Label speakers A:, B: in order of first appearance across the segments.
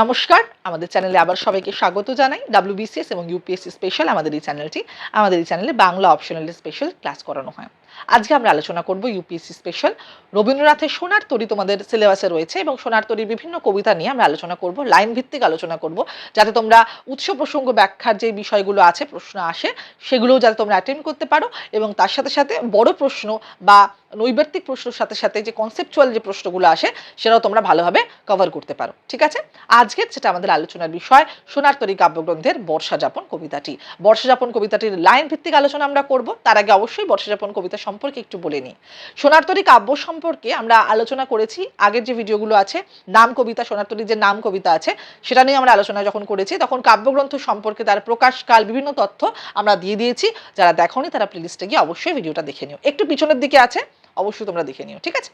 A: নমস্কার, আমাদের চ্যানেলে আবার সবাইকে স্বাগত জানাই। ডাব্লিউবিসিএস এবং ইউপিএসসি স্পেশাল আমাদের এই চ্যানেলটি। আমাদের এই চ্যানেলে বাংলা অপশনাল স্পেশাল ক্লাস করানো হয়। আজকে আমরা আলোচনা করব ইউপিএসসি স্পেশাল রবীন্দ্রনাথের সোনার তরী তোমাদের সিলেবাসে রয়েছে এবং সোনার তরীর বিভিন্ন কবিতা নিয়ে আমরা আলোচনা করব লাইন ভিত্তিক আলোচনা করব, যাতে তোমরা উৎস প্রসঙ্গ ব্যাখ্যার যে বিষয়গুলো আছে, প্রশ্ন আসে, সেগুলোও যাতে তোমরা অ্যাটেন্ড করতে পারো এবং তার সাথে সাথে বড় প্রশ্ন বা নৈবেত্তিক প্রশ্নের সাথে সাথে যে কনসেপচুয়াল যে প্রশ্নগুলো আসে, সেটাও তোমরা ভালোভাবে কভার করতে পারো, ঠিক আছে? আজকের যেটা আমাদের আলোচনার বিষয়, সোনার তরী কাব্যগ্রন্থের বর্ষাযাপন কবিতাটি। বর্ষাযাপন কবিতাটির লাইন ভিত্তিক আলোচনা আমরা করব, তার আগে অবশ্যই বর্ষাযাপন কবিতা সম্পর্কে একটু বলে নিই। সোনার তরী কাব্য সম্পর্কে আমরা আলোচনা করেছি। আগের যে ভিডিওগুলো আছে, নাম কবিতা, সোনার তরীর যে নাম কবিতা আছে, সেটা নিয়ে আমরা আলোচনা যখন করেছি, তখন কাব্যগ্রন্থ সম্পর্কে তার প্রকাশকাল বিভিন্ন তথ্য আমরা দিয়ে দিয়েছি। যারা দেখোনি, তারা প্লেলিস্টে গিয়ে অবশ্যই ভিডিওটা দেখে নিও। একটু পিছনের দিকে আছে, অবশ্যই তোমরা দেখে নিও, ঠিক আছে?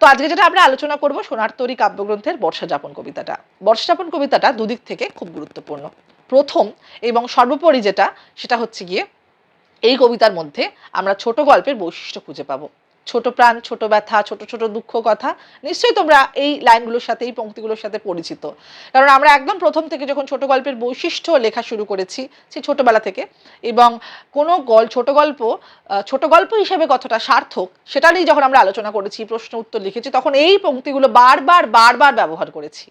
A: তো আজকে যেটা আমরা আলোচনা করব, সোনার তরী কাব্যগ্রন্থের বর্ষাযাপন কবিতাটা। বর্ষাযাপন কবিতাটা দুদিক থেকে খুব গুরুত্বপূর্ণ। প্রথম এবং সর্বোপরি যেটা, সেটা হচ্ছে গিয়ে এই কবিতার মধ্যে আমরা ছোট গল্পের বৈশিষ্ট্য খুঁজে পাবো। ছোট প্রাণ, ছোট ব্যথা, ছোট ছোট দুঃখ, কথা। নিশ্চয়ই তোমরা এই লাইনগুলোর সাথে, এই পঙ্ক্তিগুলোর সাথে পরিচিত। কারণ আমরা একদম প্রথম থেকে যখন ছোট গল্পের বৈশিষ্ট্য লেখা শুরু করেছি, সেই ছোটবেলা থেকে, এবং কোনো গল, ছোট গল্প ছোট গল্প হিসেবে কতটা সার্থক, সেটা নিয়েই যখন আমরা আলোচনা করেছি, প্রশ্ন, উত্তর লিখেছি, তখন এই পংক্তিগুলো বারবার বারবার ব্যবহার করেছি।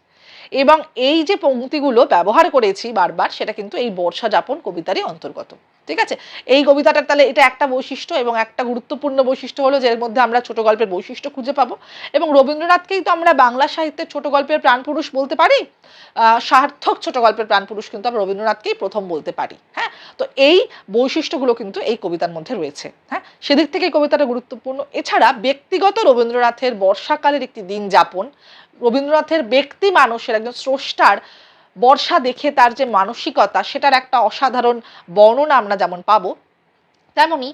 A: এবং এই যে পঙ্ক্তিগুলো ব্যবহার করেছি বারবার, সেটা কিন্তু এই বর্ষা যাপন কবিতারই অন্তর্গত। ঠিক আছে? এই কবিতাটার তাহলে এটা একটা বৈশিষ্ট্য এবং একটা গুরুত্বপূর্ণ বৈশিষ্ট্য হলো যে এর মধ্যে আমরা ছোট গল্পের বৈশিষ্ট্য খুঁজে পাবো। এবং রবীন্দ্রনাথকেই তো আমরা বাংলা সাহিত্যের ছোট গল্পের প্রাণপুরুষ বলতে পারি। সার্থক ছোট গল্পের প্রাণপুরুষ কিন্তু আমরা রবীন্দ্রনাথকেই প্রথম বলতে পারি। হ্যাঁ? তো এই বৈশিষ্ট্যগুলো কিন্তু এই কবিতার মধ্যে রয়েছে। হ্যাঁ? সেদিক থেকে কবিতাটা গুরুত্বপূর্ণ। এছাড়া ব্যক্তিগত রবীন্দ্রনাথের বর্ষাকালের একটি দিন যাপন, রবীন্দ্রনাথের ব্যক্তি মানুষের একজন স্রষ্টার বর্ষা দেখে তার যে মানসিকতা, সেটার একটা অসাধারণ বর্ণনা আমরা যেমন পাবো, তেমনি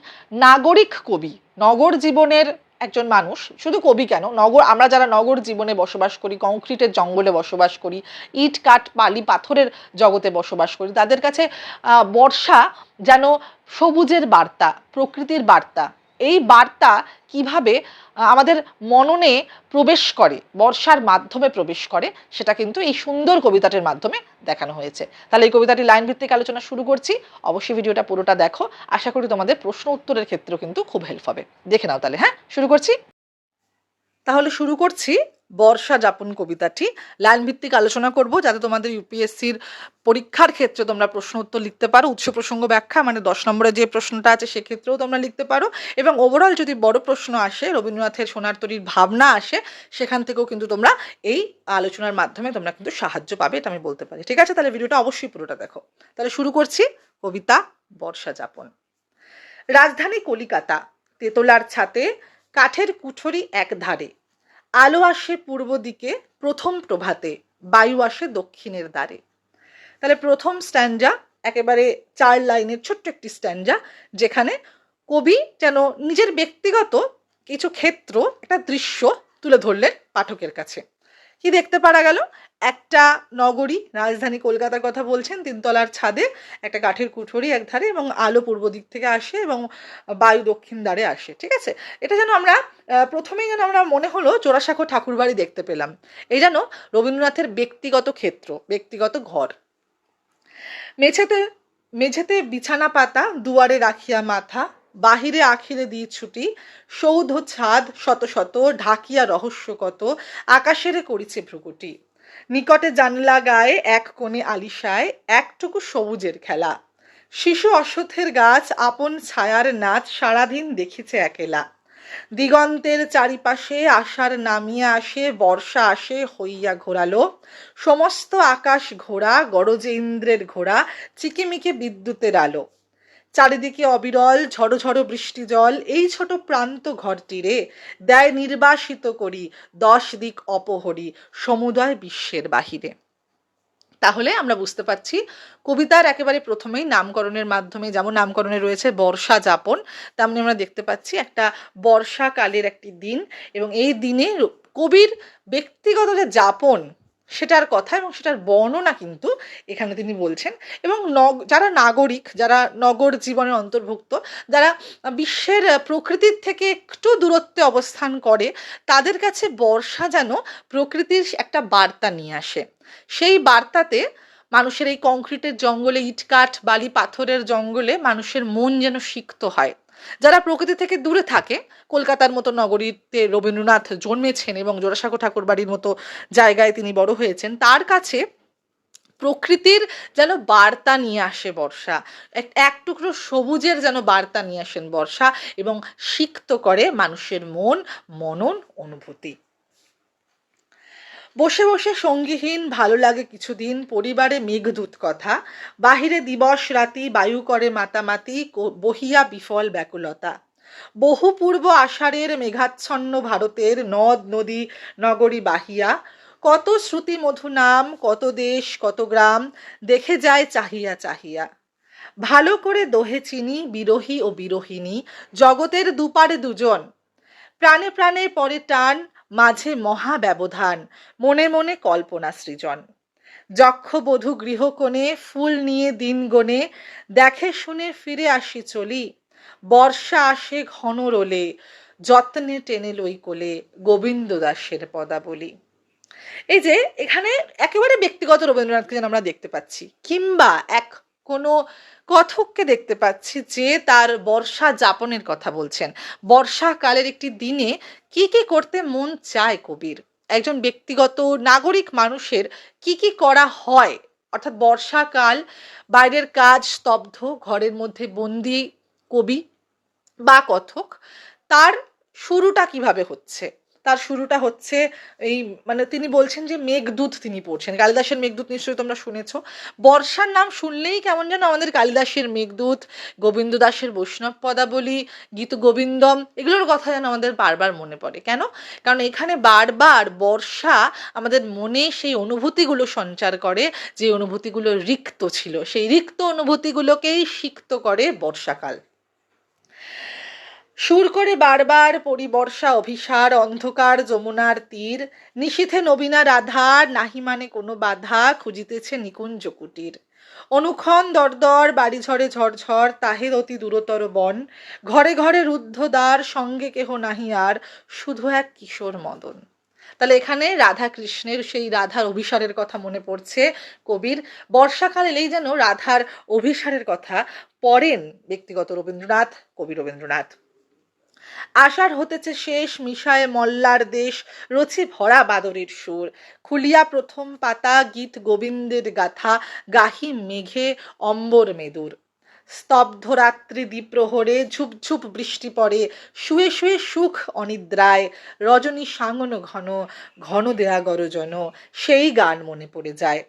A: নাগরিক কবি, নগর জীবনের একজন মানুষ, শুধু কবি কেন, নগর, আমরা যারা নগর জীবনে বসবাস করি, কংক্রিটের জঙ্গলে বসবাস করি, ইট, কাঠ, বালি, পাথরের জগতে বসবাস করি, তাদের কাছে বর্ষা যেন সবুজের বার্তা, প্রকৃতির বার্তা এই বার্তা কীভাবে আমাদের মননে প্রবেশ করে, বর্ষার মাধ্যমে প্রবেশ করে, সেটা কিন্তু এই সুন্দর কবিতাটির মাধ্যমে দেখানো হয়েছে। তাহলে এই কবিতাটি লাইন ভিত্তিক আলোচনা শুরু করছি। অবশ্যই ভিডিওটা পুরোটা দেখো। আশা করি তোমাদের প্রশ্ন উত্তরের ক্ষেত্রেও কিন্তু খুব হেল্প হবে। দেখে নাও তাহলে হ্যাঁ? শুরু করছি? তাহলে শুরু করছি বর্ষা যাপন কবিতাটি। লাইন ভিত্তিক আলোচনা করব, যাতে তোমাদের ইউপিএসসির পরীক্ষার ক্ষেত্রে তোমরা প্রশ্ন উত্তর লিখতে পারো। উৎস প্রসঙ্গ ব্যাখ্যা মানে দশ নম্বরে যে প্রশ্নটা আছে সেক্ষেত্রেও তোমরা লিখতে পারো। এবং ওভারঅল যদি বড় প্রশ্ন আসে, রবীন্দ্রনাথের সোনার তরীর ভাবনা আসে, সেখান থেকেও কিন্তু তোমরা এই আলোচনার মাধ্যমে তোমরা কিন্তু সাহায্য পাবে, এটা আমি বলতে পারি। ঠিক আছে? তাহলে ভিডিওটা অবশ্যই পুরোটা দেখো। তাহলে শুরু করছি, কবিতা, বর্ষা যাপন। রাজধানী কলিকাতা, তেতলার ছাতে কাঠের কুঠরি এক ধারে আলো আসে পূর্ব দিকে, প্রথম প্রভাতে, বায়ু আসে দক্ষিণের দ্বারে। তাহলে প্রথম স্ট্যান্ডা, একেবারে চার লাইনের ছোট্ট একটি স্ট্যান্ডা, যেখানে কবি যেন নিজের ব্যক্তিগত কিছু ক্ষেত্র, একটা দৃশ্য তুলে ধরলেন পাঠকের কাছে। কি দেখতে পারা গেল? একটা নগরী, রাজধানী কলকাতার কথা বলছেন, তিনতলার ছাদে, একটা কাঠের কুঠরি এক ধারে এবং আলো পূর্ব দিক থেকে আসে এবং বায়ু দক্ষিণ দ্বারে আসে, ঠিক আছে? এটা যেন আমরা প্রথমেই যেন আমরা মনে হলো জোড়াসাঁকো ঠাকুরবাড়ি দেখতে পেলাম। এই যেন রবীন্দ্রনাথের ব্যক্তিগত ক্ষেত্র, ব্যক্তিগত ঘর। মেঝেতে মেঝেতে বিছানা পাতা, দুয়ারে রাখিয়া মাথা বাহিরে আখিরে দিয়ে ছুটি। সৌধ, ছাদ, শত শত, ঢাকিয়া রহস্য কত, আকাশেরে করিছে ভ্রুকুটি। নিকটে জানলা গায়ে এক কোণে আলিশায় একটুকু সবুজের খেলা। শিশু অশ্বথের গাছ আপন ছায়ার নাচ সারাদিন দেখিছে একেলা। দিগন্তের চারিপাশে আশার নামিয়া আসে, বর্ষা আসে, হইয়া ঘোরালো। সমস্ত আকাশ ঘোড়া গরজে ইন্দ্রের ঘোড়া, চিকিমিকে বিদ্যুতের আলো। চারিদিকে অবিরল, ঝড়ো ঝড়ো বৃষ্টি জল, এই ছোট প্রান্ত ঘরটিরে দেয় নির্বাসিত করি, দশ দিক অপহরি, সমুদয় বিশ্বের বাহিরে। তাহলে আমরা বুঝতে পারছি, কবিতার একেবারে প্রথমেই নামকরণের মাধ্যমে, যেমন নামকরণে রয়েছে বর্ষা যাপন, তেমনি আমরা দেখতে পাচ্ছি একটা বর্ষাকালের একটি দিন এবং এই দিনে কবির ব্যক্তিগত যে যাপন সেটার কথা এবং সেটার বর্ণনা কিন্তু এখানে তিনি বলছেন। এবং নগ, যারা নাগরিক, যারা নগর জীবনের অন্তর্ভুক্ত, যারা বিশ্বের প্রকৃতির থেকে একটু দূরত্বে অবস্থান করে, তাদের কাছে বর্ষা যেন প্রকৃতির একটা বার্তা নিয়ে আসে। সেই বার্তাতে মানুষের এই কংক্রিটের জঙ্গলে ইটকাঠ, বালি পাথরের জঙ্গলে মানুষের মন যেন সিক্ত হয়। যারা প্রকৃতি থেকে দূরে থাকে, কলকাতার মতো নগরীতে রবীন্দ্রনাথ জন্মেছেন এবং জোড়াসাঁকো ঠাকুর বাড়ির মতো জায়গায় তিনি বড় হয়েছেন, তার কাছে প্রকৃতির যেন বার্তা নিয়ে আসে বর্ষা। এক টুকরো সবুজের যেন বার্তা নিয়ে আসেন বর্ষা এবং সিক্ত করে মানুষের মন, মনন অনুভূতি। বসে বসে সঙ্গীহীন, ভালো লাগে কিছুদিন, পরিবারে মেঘদূত কথা। বাহিরে দিবস রাতি বায়ু করে মাতামাতি বহিয়া বিফল ব্যাকুলতা। বহু পূর্ব আষাঢ়ের মেঘাচ্ছন্ন ভারতের নদ নদী নগরী বাহিয়া। কত শ্রুতি মধু নাম, কত দেশ, কত গ্রাম, দেখে যায় চাহিয়া চাহিয়া। ভালো করে দোহে চিনি, বিরোহী ও বিরোহিনী জগতের দুপারে দুজন। প্রাণে প্রাণে পরে টান মাঝে মহা ব্যবধান মনে মনে কল্পনা সৃজন। যক্ষ বধূ গৃহকোণে ফুল নিয়ে দিন গনে দেখে শুনে ফিরে আসি চলি। বর্ষা আসে ঘন রোলে, যত্নে টেনে লই কোলে গোবিন্দ দাসের পদাবলী। এই যে, এখানে একেবারে ব্যক্তিগত রবীন্দ্রনাথকে যেন আমরা দেখতে পাচ্ছি, কিংবা এক কোনো কথককে দেখতে পাচ্ছি যে তার বর্ষা যাপনের কথা বলছেন। বর্ষাকালের একটি দিনে কি কি করতে মন চায় কবির? একজন ব্যক্তিগত নাগরিক মানুষের কি কি করা হয়? অর্থাৎ বর্ষাকাল, বাইরের কাজ, স্তব্ধ, ঘরের মধ্যে বন্দি, কবি বা কথক, তার শুরুটা কীভাবে হচ্ছে? তার শুরুটা হচ্ছে এই মানে তিনি বলছেন যে মেঘদূত তিনি পড়ছেন। কালিদাসের মেঘদূত নিশ্চয়ই তোমরা শুনেছ। বর্ষার নাম শুনলেই কেমন যেন আমাদের কালিদাসের মেঘদূত গোবিন্দ দাসের বৈষ্ণব পদাবলী, গীত গোবিন্দম, এগুলোর কথা যেন আমাদের বারবার মনে পড়ে। কেন? কারণ এখানে বারবার বর্ষা আমাদের মনে সেই অনুভূতিগুলো সঞ্চার করে, যে অনুভূতিগুলো রিক্ত ছিল। সেই রিক্ত অনুভূতিগুলোকেই সিক্ত করে বর্ষাকাল। সুর করে বারবার পরিবর্ষা অভিসার, অন্ধকার যমুনার তীর। নিশীথে নবীনা রাধা, নাহি মানে কোনো বাধা, খুঁজিতেছে নিকুঞ্জ কুটির। অনুক্ষণ দরদর বাড়ি ঝড়ে ঝড়ঝড় তাহের অতি দূরতর বন। ঘরে ঘরে রুদ্ধদ্বার, সঙ্গে কেহ নাহি আর, শুধু এক কিশোর মদন। তাহলে এখানে রাধা কৃষ্ণের সেই রাধার অভিসারের কথা মনে পড়ছে কবির। বর্ষাকাল এলেই যেন রাধার অভিসারের কথা পড়েন ব্যক্তিগত রবীন্দ্রনাথ, কবি রবীন্দ্রনাথ। আষাঢ় হতেছে শেষ, মিশায় মল্লার দেশ রচি ভরা বাদরের সুর। খুলিয়া প্রথম পাতা, গীত গোবিন্দের গাথা, গাহি মেঘে অম্বর মেদুর। স্তব্ধ রাত্রি দ্বীপ্রহরে ঝুপঝুপ বৃষ্টি পড়ে, শুয়ে শুয়ে সুখ অনিদ্রায়। রজনী সাঙ্গন ঘন ঘন দেয়া গরজন সেই গান মনে পড়ে যায়।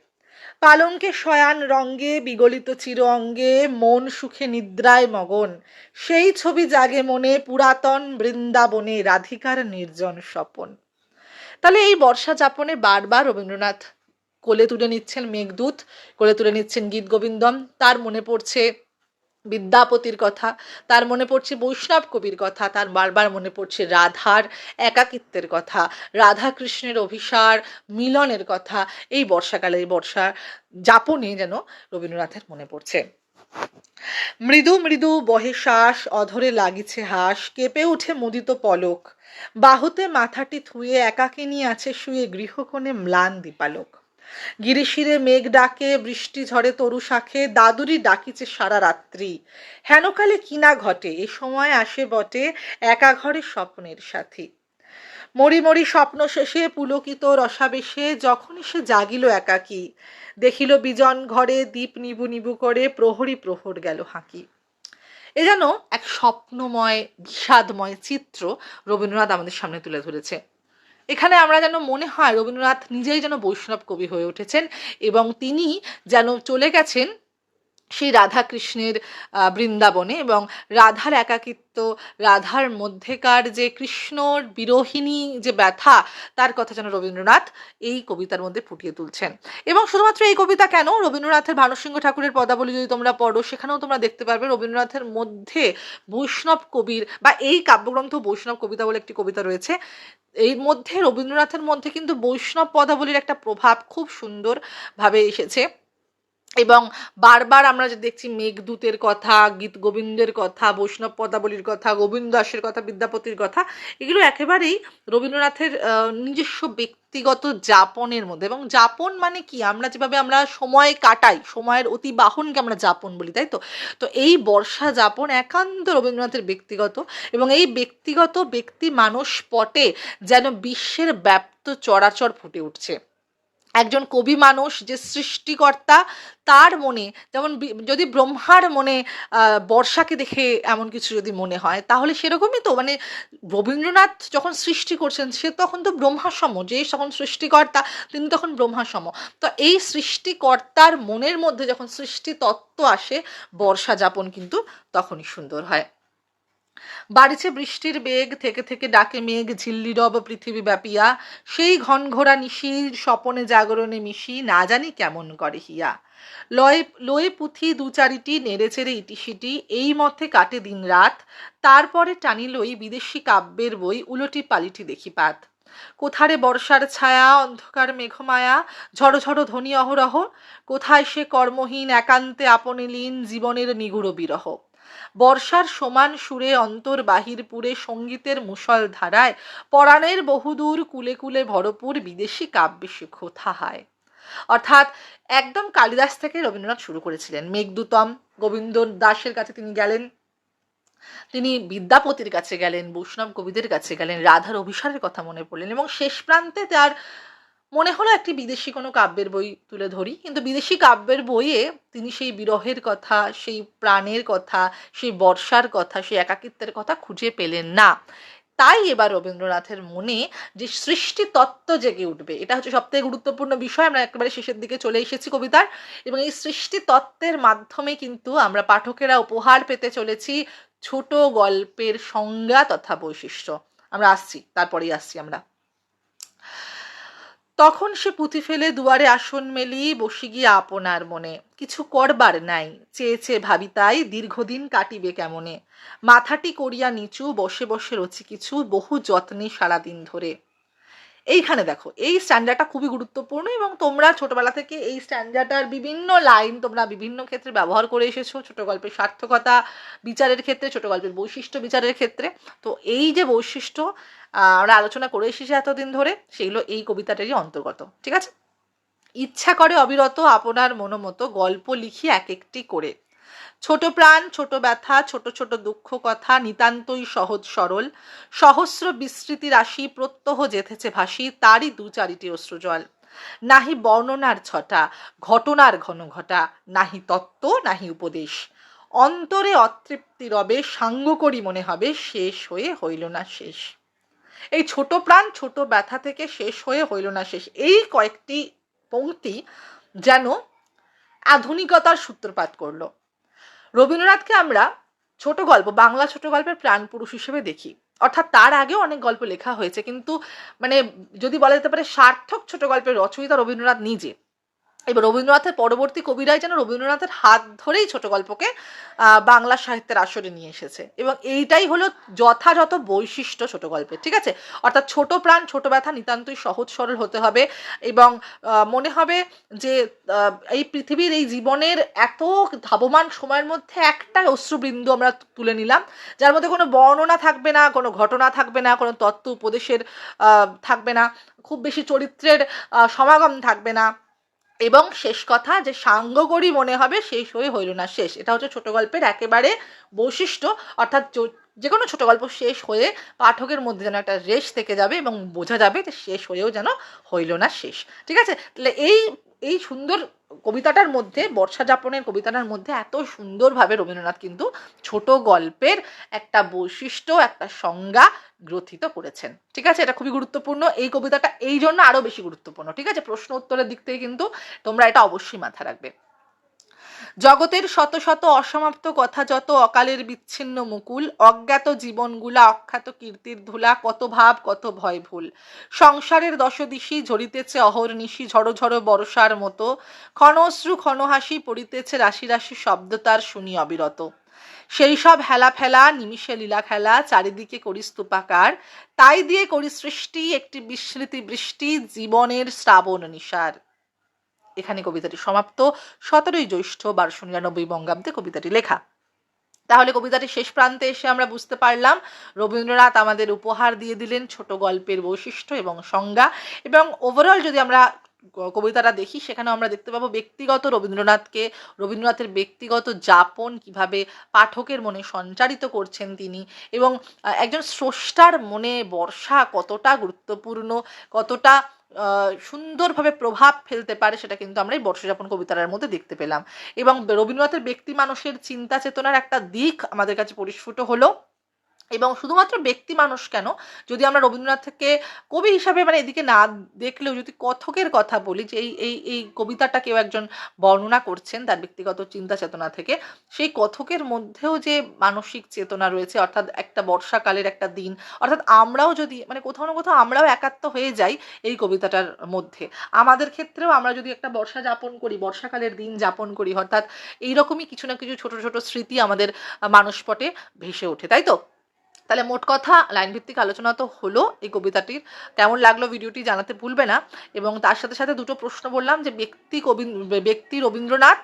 A: পালঙ্কে শয়ান রঙ্গে, বিগলিত চির অঙ্গে মন সুখে নিদ্রায় মগন। সেই ছবি জাগে মনে পুরাতন বৃন্দাবনে রাধিকার নির্জন স্বপন। তাহলে এই বর্ষা যাপনে বারবার রবীন্দ্রনাথ কোলে তুলে নিচ্ছেন মেঘদূত, কোলে তুলে নিচ্ছেন গীত গোবিন্দম, তার মনে পড়ছে বিদ্যাপতির কথা, তার মনে পড়ছে বৈষ্ণব কবির কথা, তার বারবার মনে পড়ছে রাধার একাকিত্বের কথা রাধা কৃষ্ণের অভিসার মিলনের কথা, এই বর্ষাকালে এই বর্ষা যাপনে যেন রবীন্দ্রনাথের মনে পড়ছে। মৃদু মৃদু বহে শ্বাস, অধরে লাগিছে হাস, কেঁপে উঠে মুদিত পলক, বাহুতে মাথাটি থুয়ে একাকিনী আছে শুয়ে গৃহকোণে ম্লান দীপালোক। গিরিশিরে মেঘ ডাকে, বৃষ্টি ঝড়ে তরু শাখে দাদুরি ডাকিছে সারা রাত্রি। হেনকালে কিনা ঘটে, এ সময় আসে বটে একা ঘরে স্বপ্নের সাথী। মরি মরি স্বপ্ন শেষে পুলকিত রসাবেশে যখনই সে জাগিল একাকী। দেখিল বিজন ঘরে দীপ নিবু নিবু করে প্রহরী প্রহর গেল হাঁকি। এ যেন এক স্বপ্নময়, বিষাদময় চিত্র রবীন্দ্রনাথ আমাদের সামনে তুলে ধরেছে। এখানে আমরা যেন মনে হয় রবীন্দ্রনাথ নিজেই যেন বৈষ্ণব কবি হয়ে উঠেছেন এবং তিনি যেন চলে গেছেন সেই রাধা কৃষ্ণের বৃন্দাবনে এবং রাধার একাকিত্ব, রাধার মধ্যেকার যে কৃষ্ণর বিরোহিনী যে ব্যথা, তার কথা যেন রবীন্দ্রনাথ এই কবিতার মধ্যে ফুটিয়ে তুলছেন। এবং শুধুমাত্র এই কবিতা কেন? রবীন্দ্রনাথের ভানুসিংহ ঠাকুরের পদাবলী যদি তোমরা পড়ো, সেখানেও তোমরা দেখতে পারবে রবীন্দ্রনাথের মধ্যে বৈষ্ণব কবির বা এই কাব্যগ্রন্থ বৈষ্ণব কবিতা বলে একটি কবিতা রয়েছে। এর মধ্যে রবীন্দ্রনাথের মধ্যে কিন্তু বৈষ্ণব পদাবলীর একটা প্রভাব খুব সুন্দরভাবে এসেছে। এবং বারবার আমরা যে দেখছি মেঘদূতের কথা, গীত গোবিন্দের কথা, বৈষ্ণব পদাবলীর কথা, গোবিন্দ দাসের কথা, বিদ্যাপতির কথা, এগুলো একেবারেই রবীন্দ্রনাথের নিজস্ব ব্যক্তিগত যাপনের মধ্যে। এবং যাপন মানে কি? আমরা যেভাবে আমরা সময় কাটাই, সময়ের অতিবাহনকে আমরা যাপন বলি, তাই তো? তো এই বর্ষা যাপন একান্ত রবীন্দ্রনাথের ব্যক্তিগত এবং এই ব্যক্তিগত ব্যক্তি মানুষ পটে যেন বিশ্বের ব্যাপ্ত চরাচর ফুটে উঠছে। একজন কবি মানুষ, যে সৃষ্টিকর্তা, তার মনে, যেমন যদি ব্রহ্মার মনে বর্ষাকে দেখে এমন কিছু যদি মনে হয়, তাহলে সেরকমই তো। মানে রবীন্দ্রনাথ যখন সৃষ্টি করছেন, সে তখন তো ব্রহ্মাসম, যে তখন সৃষ্টিকর্তা, তিনি তখন ব্রহ্মাসম। তো এই সৃষ্টিকর্তার মনের মধ্যে যখন সৃষ্টি তত্ত্ব আসে, বর্ষা যাপন কিন্তু তখনই সুন্দর হয়। বাড়িছে বৃষ্টির বেগ, থেকে থেকে ডাকে মেঘ, ঝিল্লি রব পৃথিবী ব্যাপিয়া। সেই ঘন ঘোরা নিশির স্বপনে জাগরণে মিশি, না জানি কেমন করে হিয়া। লয়ে লয়ে পুঁথি দু চারিটি, নেড়ে চেড়ে ইটিসিটি এই মতে কাটে দিন রাত। তারপরে টানি লই বিদেশি কাব্যের বই, উলটি পালিটি দেখি পাত। কোথারে বর্ষার ছায়া, অন্ধকার মেঘমায়া, ঝড়ো ঝড়ো ধ্বনি অহরহ। কোথায় সে কর্মহীন, একান্তে আপনে লীন, জীবনের নিগুড় বিরহ। বর্ষার সমান সুরে অন্তর বাহির পুরে সঙ্গীতের মুষল ধারায়, পরাণের বহুদূর কুলে কুলে ভরপুর বিদেশি কাব্যে সে কোথাহায় অর্থাৎ একদম কালিদাস থেকে রবীন্দ্রনাথ শুরু করেছিলেন। মেঘদূতম, গোবিন্দ দাসের কাছে তিনি গেলেন। তিনি বিদ্যাপতির কাছে গেলেন, বৈষ্ণব কবিদের কাছে গেলেন, রাধার অভিসারের কথা মনে পড়লেন এবং শেষ প্রান্তে তার মনে হলো একটি বিদেশি কোনো কাব্যের বই তুলে ধরি, কিন্তু বিদেশি কাব্যের বইয়ে তিনি সেই বিরহের কথা, সেই প্রাণের কথা, সেই বর্ষার কথা, সেই একাকিত্বের কথা খুঁজে পেলেন না। তাই এবার রবীন্দ্রনাথের মনে যে সৃষ্টি তত্ত্ব জেগে উঠবে, এটা হচ্ছে সবথেকে গুরুত্বপূর্ণ বিষয়, আমরা একেবারে শেষের দিকে চলে এসেছি কবিতার, এবং এই সৃষ্টি তত্ত্বের মাধ্যমে কিন্তু আমরা পাঠকেরা উপহার পেতে চলেছি ছোট গল্পের সংজ্ঞা তথা বৈশিষ্ট্য। আমরা আসছি, তারপরেই আসছি আমরা। তখন সে পুঁথি ফেলে দুয়ারে আসন মেলি, বসে গিয়ে আপনার মনে। কিছু করবার নাই। চেয়ে চেয়ে ভাবি তাই, দীর্ঘদিন কাটিবে কেমনে? মাথাটি করিয়া নিচু, বসে বসে রচি কিছু, বহু যত্নে সারাদিন ধরে। এইখানে দেখো, এই স্ট্যান্ডার্ডটা খুবই গুরুত্বপূর্ণ এবং তোমরা ছোটবেলা থেকে এই স্ট্যান্ডার্ডটার বিভিন্ন লাইন তোমরা বিভিন্ন ক্ষেত্রে ব্যবহার করে এসেছ। ছোট গল্পের সার্থকতা বিচারের ক্ষেত্রে, ছোট গল্পের বৈশিষ্ট্য বিচারের ক্ষেত্রে। তো এই যে বৈশিষ্ট্য আমরা আলোচনা করে এসেছি এতদিন ধরে, সেগুলো এই কবিতাটারই অন্তর্গত, ঠিক আছে? ইচ্ছা করে অবিরত, আপনার মনোমতো গল্প লিখি এক একটি করে। ছোট প্রাণ, ছোট ব্যথা, ছোট ছোট দুঃখ কথা, নিতান্তই সহজ সরল। সহস্র বিস্তৃতি রাশি প্রত্যহ যেথেছে ভাসি, তারই দু চারিটি অশ্রুজল। নাহি বর্ণনার ছটা, ঘটনার ঘন ঘটা নাহি তত্ত্ব, নাহি উপদেশ। অন্তরে অতৃপ্তি রবে, সাঙ্গ করি মনে হবে, শেষ হয়ে হইল না শেষ। এই ছোট প্রাণ, ছোট ব্যথা থেকে শেষ হয়ে হইল না শেষ। এই কয়েকটি পংক্তি যেন আধুনিকতার সূত্রপাত করল। রবীন্দ্রনাথকে আমরা ছোট গল্প, বাংলা ছোট গল্পের প্রাণ পুরুষ হিসেবে দেখি। অর্থাৎ তার আগেও অনেক গল্প লেখা হয়েছে, কিন্তু মানে যদি বলা যেতে পারে সার্থক ছোট গল্পের রচয়িতা রবীন্দ্রনাথ নিজে। এবার রবীন্দ্রনাথের পরবর্তী কবিরাই যেন রবীন্দ্রনাথের হাত ধরেই ছোট গল্পকে বাংলা সাহিত্যের আসরে নিয়ে এসেছে। এবং এইটাই হলো যথাযথ বৈশিষ্ট্য ছোট গল্পের, ঠিক আছে? অর্থাৎ ছোট প্রাণ, ছোট ব্যথা নিতান্তই সহজ সরল হতে হবে এবং মনে হবে যে এই পৃথিবীর এই জীবনের এত ধাবমান সময়ের মধ্যে একটা অশ্রুবিন্দু আমরা তুলে নিলাম, যার মধ্যে কোনো বর্ণনা থাকবে না, কোনো ঘটনা থাকবে না, কোনো তত্ত্ব উপদেশের থাকবে না, খুব বেশি চরিত্রের সমাগম থাকবে না। এবং শেষ কথা যে সাঙ্গকরী মনে হবে শেষ হয়ে হইল না, শেষ। এটা হচ্ছে ছোট গল্পের একেবারে বৈশিষ্ট্য। অর্থাৎ যে কোনো ছোট গল্প শেষ হয়ে পাঠকের মধ্যে যেন একটা রেশ থেকে যাবে এবং বোঝা যাবে যে শেষ হয়েও যেন হইল না, শেষ। ঠিক আছে? তাহলে এই এই সুন্দর কবিতাটার মধ্যে, বর্ষা যাপনের কবিতাটার মধ্যে এত সুন্দরভাবে রবীন্দ্রনাথ কিন্তু ছোট গল্পের একটা বৈশিষ্ট্য, একটা সংজ্ঞা গ্রথিত করেছেন। ঠিক আছে? এটা খুবই গুরুত্বপূর্ণ। এই কবিতাটা এই জন্য আরও বেশি গুরুত্বপূর্ণ। ঠিক আছে? প্রশ্ন উত্তরের দিক থেকে কিন্তু তোমরা এটা অবশ্যই মাথা রাখবে। জগতের শত শত অসমাপ্ত কথা যত অকালের বিচ্ছিন্ন মুকুল, অজ্ঞাত জীবনগুলা, অখ্যাত কীর্তির ধুলা, কত ভাব, কত ভয় ভুল। সংসারের দশদিশি ঝরিতেছে অহর্নিশি ঝড়ো ঝড়ো বর্ষার মতো। ক্ষণশ্রু ক্ষণহাসি পড়িতেছে রাশি রাশি শব্দ তার শুনি অবিরত। সেই সব হেলা ফেলা, নিমিষে লীলা খেলা, চারিদিকে করি স্তূপাকার। তাই দিয়ে করি সৃষ্টি, একটি বিস্মৃতি বৃষ্টি, জীবনের শ্রাবণ নিশার এখানে কবিতাটি সমাপ্ত। সতেরোই জ্যৈষ্ঠ বারোশো নিরানব্বই বঙ্গাব্দে কবিতাটি লেখা। তাহলে কবিতাটির শেষ প্রান্তে এসে আমরা বুঝতে পারলাম, রবীন্দ্রনাথ আমাদের উপহার দিয়ে দিলেন ছোট গল্পের বৈশিষ্ট্য এবং সংজ্ঞা এবং ওভারঅল যদি আমরা কবিতাটা দেখি সেখানে আমরা দেখতে পাবো ব্যক্তিগত রবীন্দ্রনাথকে, রবীন্দ্রনাথের ব্যক্তিগত যাপন কীভাবে পাঠকের মনে সঞ্চারিত করছেন তিনি এবং একজন স্রষ্টার মনে বর্ষা কতটা গুরুত্বপূর্ণ, কতটা সুন্দরভাবে প্রভাব ফেলতে পারে সেটা কিন্তু আমরা এই বর্ষযাপন কবিতার মধ্যে দেখতে পেলাম। এবং রবীন্দ্রনাথের ব্যক্তি মানুষের চিন্তা চেতনার একটা দিক আমাদের কাছে পরিস্ফুট হলো। এবং শুধুমাত্র ব্যক্তি মানুষ কেন? যদি আমরা রবীন্দ্রনাথকে কবি হিসাবে মানে এদিকে না দেখলেও যদি কথকের কথা বলি যে এই এই এই কবিতাটা কেউ একজন বর্ণনা করছেন তার ব্যক্তিগত চিন্তা চেতনা থেকে, সেই কথকের মধ্যেও যে মানসিক চেতনা রয়েছে, অর্থাৎ একটা বর্ষাকালের একটা দিন, অর্থাৎ আমরাও যদি মানে কোথাও না কোথাও আমরাও একাত্ম হয়ে যাই এই কবিতাটার মধ্যে। আমাদের ক্ষেত্রেও আমরা যদি একটা বর্ষা যাপন করি, বর্ষাকালের দিন যাপন করি, অর্থাৎ এইরকমই কিছু না কিছু ছোট ছোট স্মৃতি আমাদের মানসপটে ভেসে ওঠে, তাই তো? তাহলে মোট কথা লাইন ভিত্তিক আলোচনা তো হলো এই কবিতাটির। কেমন লাগল ভিডিওটি জানাতে ভুলবে না। এবং তার সাথে সাথে দুটো প্রশ্ন বললাম যে ব্যক্তি কবি ব্যক্তি রবীন্দ্রনাথ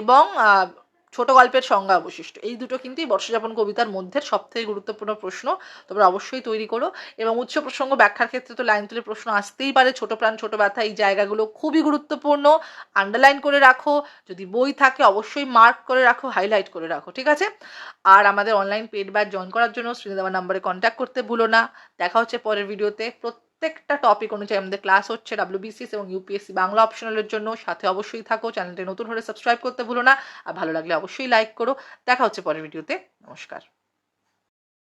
A: এবং ছোট গল্পের সংজ্ঞা বৈশিষ্ট্য এই দুটো কিন্তু এই বর্ষযাপন কবিতার মধ্যে সবথেকে গুরুত্বপূর্ণ প্রশ্ন। তোমরা অবশ্যই তৈরি করো এবং উচ্চ প্রসঙ্গ ব্যাখ্যার ক্ষেত্রে তো লাইন তুলে প্রশ্ন আসতেই পারে। ছোট প্রাণ, ছোট ব্যথা, এই জায়গাগুলো খুবই গুরুত্বপূর্ণ। আন্ডারলাইন করে রাখো। যদি বই থাকে, অবশ্যই মার্ক করে রাখো হাইলাইট করে রাখো, ঠিক আছে? আর আমাদের অনলাইন পেড ব্যাচ জয়েন করার জন্য স্ক্রিনে নাম্বারে কন্ট্যাক্ট করতে ভুলো না। দেখা হচ্ছে পরের ভিডিওতে প্রত্যেকটা টপিক অনুযায়ী আমাদের ক্লাস হচ্ছে ডাব্লিউবিসিএস এবং ইউপিএসসি বাংলা অপশনালের জন্য। সাথে অবশ্যই থাকো চ্যানেলটি নতুন হলে সাবস্ক্রাইব করতে ভুলো না। আর ভালো লাগলে অবশ্যই লাইক করো। দেখা হচ্ছে পরের ভিডিওতে নমস্কার।